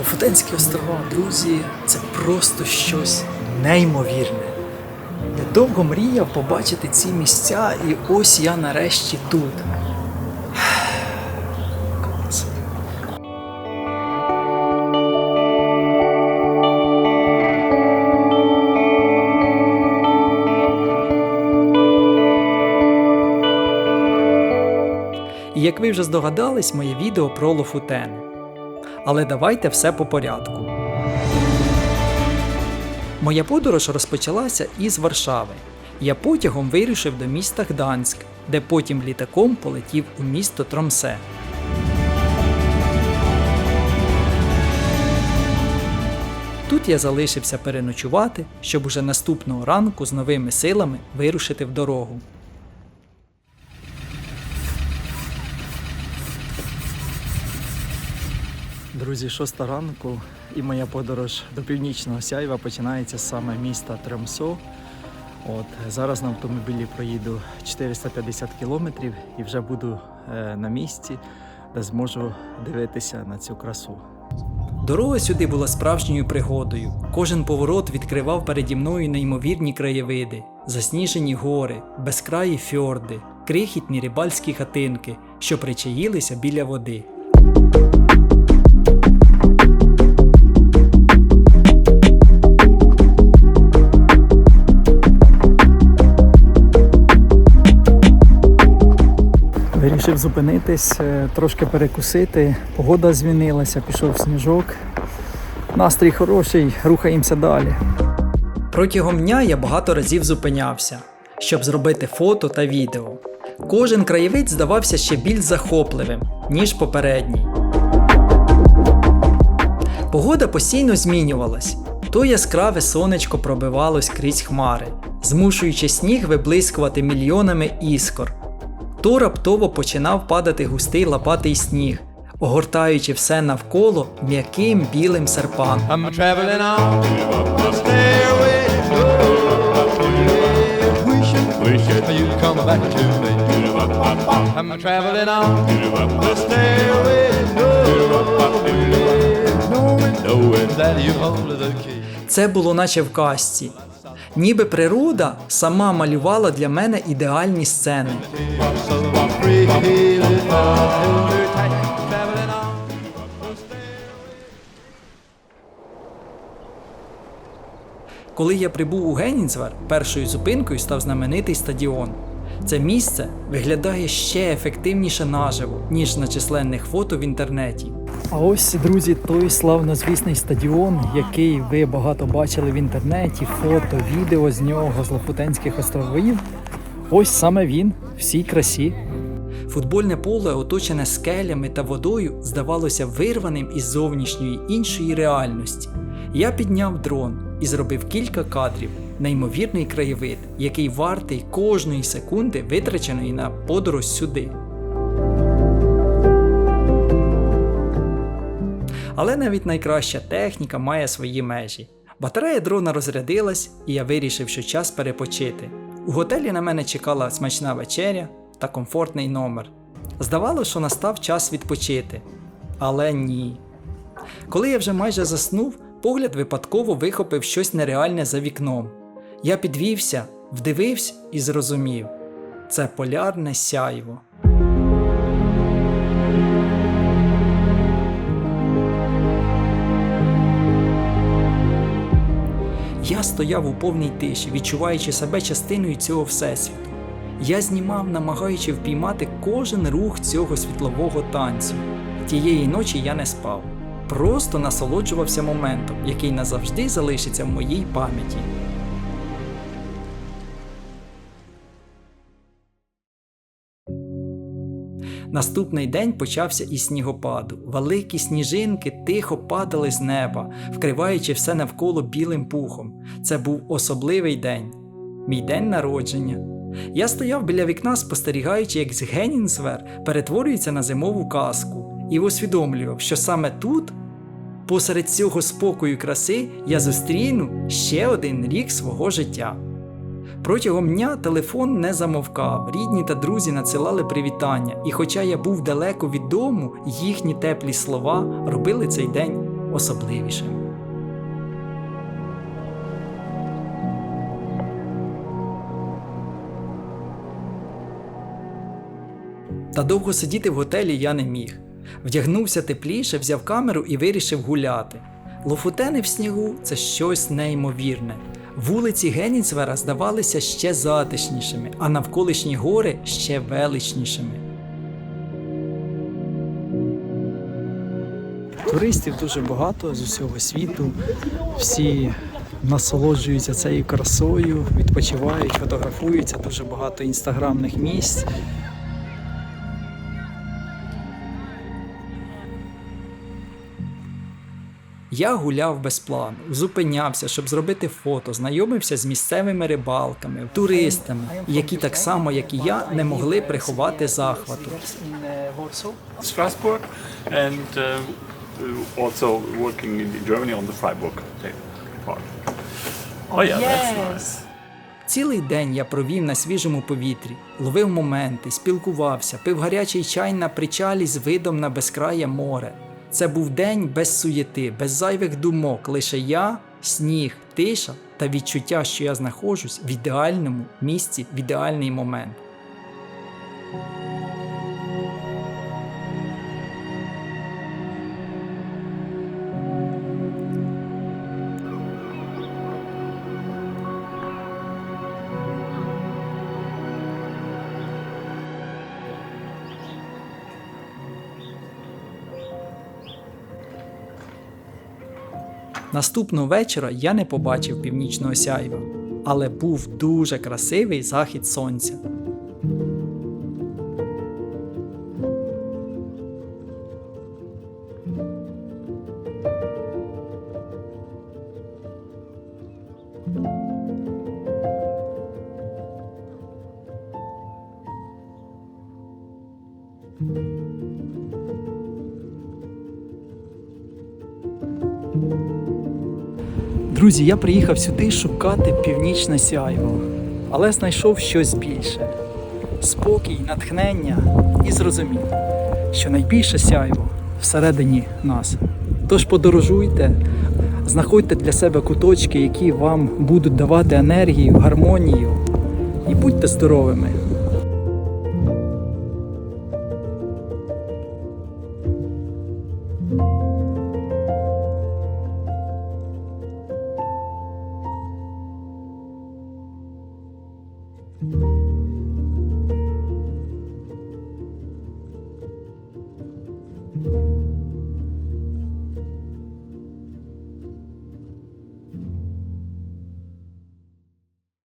Лофотенські острова, друзі, це просто щось неймовірне. Я довго мріяв побачити ці місця, і ось я нарешті тут. І як ви вже здогадались, моє відео про Лофутен. Але давайте все по порядку. Моя подорож розпочалася із Варшави. Я потягом вирушив до міста Гданськ, де потім літаком полетів у місто Тромсе. Тут я залишився переночувати, щоб уже наступного ранку з новими силами вирушити в дорогу. Друзі, шоста ранку і моя подорож до північного сяйва починається саме міста Тремсо. От зараз на автомобілі проїду 450 кілометрів і вже буду е, на місці, де зможу дивитися на цю красу. Дорога сюди була справжньою пригодою. Кожен поворот відкривав переді мною неймовірні краєвиди, засніжені гори, безкраї фьорди, крихітні рибальські хатинки, що причаїлися біля води. Вирішив зупинитись, е, трошки перекусити. Погода змінилася, пішов сніжок. Настрій хороший, рухаємося далі. Протягом дня я багато разів зупинявся, щоб зробити фото та відео. Кожен краєвид здавався ще більш захопливим, ніж попередній. Погода постійно змінювалась. То яскраве сонечко пробивалось крізь хмари, змушуючи сніг виблискувати мільйонами іскор. То раптово починав падати густий лопатий сніг, огортаючи все навколо м'яким білим key. Це було наче в казці. Ніби природа сама малювала для мене ідеальні сцени. Коли я прибув у Генінцвер, першою зупинкою став знаменитий стадіон. Це місце виглядає ще ефективніше наживо, ніж на численних фото в інтернеті. А ось, друзі, той славнозвісний стадіон, який ви багато бачили в інтернеті, фото, відео з нього, з Лопутенських островів. Ось саме він, всій красі. Футбольне поле, оточене скелями та водою, здавалося вирваним із зовнішньої іншої реальності. Я підняв дрон і зробив кілька кадрів. Неймовірний краєвид, який вартий кожної секунди, витраченої на подорож сюди. Але навіть найкраща техніка має свої межі. Батарея дрона розрядилась, і я вирішив, що час перепочити. У готелі на мене чекала смачна вечеря та комфортний номер. Здавалося, що настав час відпочити. Але ні. Коли я вже майже заснув, погляд випадково вихопив щось нереальне за вікном. Я підвівся, вдивився і зрозумів це полярне сяйво. Я стояв у повній тиші, відчуваючи себе частиною цього всесвіту. Я знімав, намагаючи впіймати кожен рух цього світлового танцю. Тієї ночі я не спав, просто насолоджувався моментом, який назавжди залишиться в моїй пам'яті. Наступний день почався із снігопаду. Великі сніжинки тихо падали з неба, вкриваючи все навколо білим пухом. Це був особливий день. Мій день народження. Я стояв біля вікна, спостерігаючи, як з Генінсвер перетворюється на зимову казку, і усвідомлював, що саме тут, посеред цього спокою краси, я зустріну ще один рік свого життя. Протягом дня телефон не замовкав, рідні та друзі надсилали привітання, і хоча я був далеко від дому, їхні теплі слова робили цей день особливішим. Та довго сидіти в готелі я не міг. Вдягнувся тепліше, взяв камеру і вирішив гуляти. Лофутени в снігу це щось неймовірне. Вулиці Генінсвера здавалися ще затишнішими, а навколишні гори ще величнішими. Туристів дуже багато з усього світу. Всі насолоджуються цією красою, відпочивають, фотографуються, дуже багато інстаграмних місць. Я гуляв без плану, зупинявся, щоб зробити фото, знайомився з місцевими рибалками, туристами, які так само, як і я, не могли приховати захвату. Strasbourg and uh, also working in Germany on the Freiburg part. Oh yeah, that's nice. Цілий день я провів на свіжому повітрі, ловив моменти, спілкувався, пив гарячий чай на причалі з видом на безкрає море. Це був день без суєти, без зайвих думок, лише я, сніг, тиша та відчуття, що я знаходжусь в ідеальному місці в ідеальний момент. Наступного вечора я не побачив північного сяйва, але був дуже красивий захід сонця. Друзі, я приїхав сюди шукати північне сяйво, але знайшов щось більше. Спокій, натхнення і зрозумів, що найбільше сяйво всередині нас. Тож подорожуйте, знаходьте для себе куточки, які вам будуть давати енергію, гармонію, і будьте здоровими.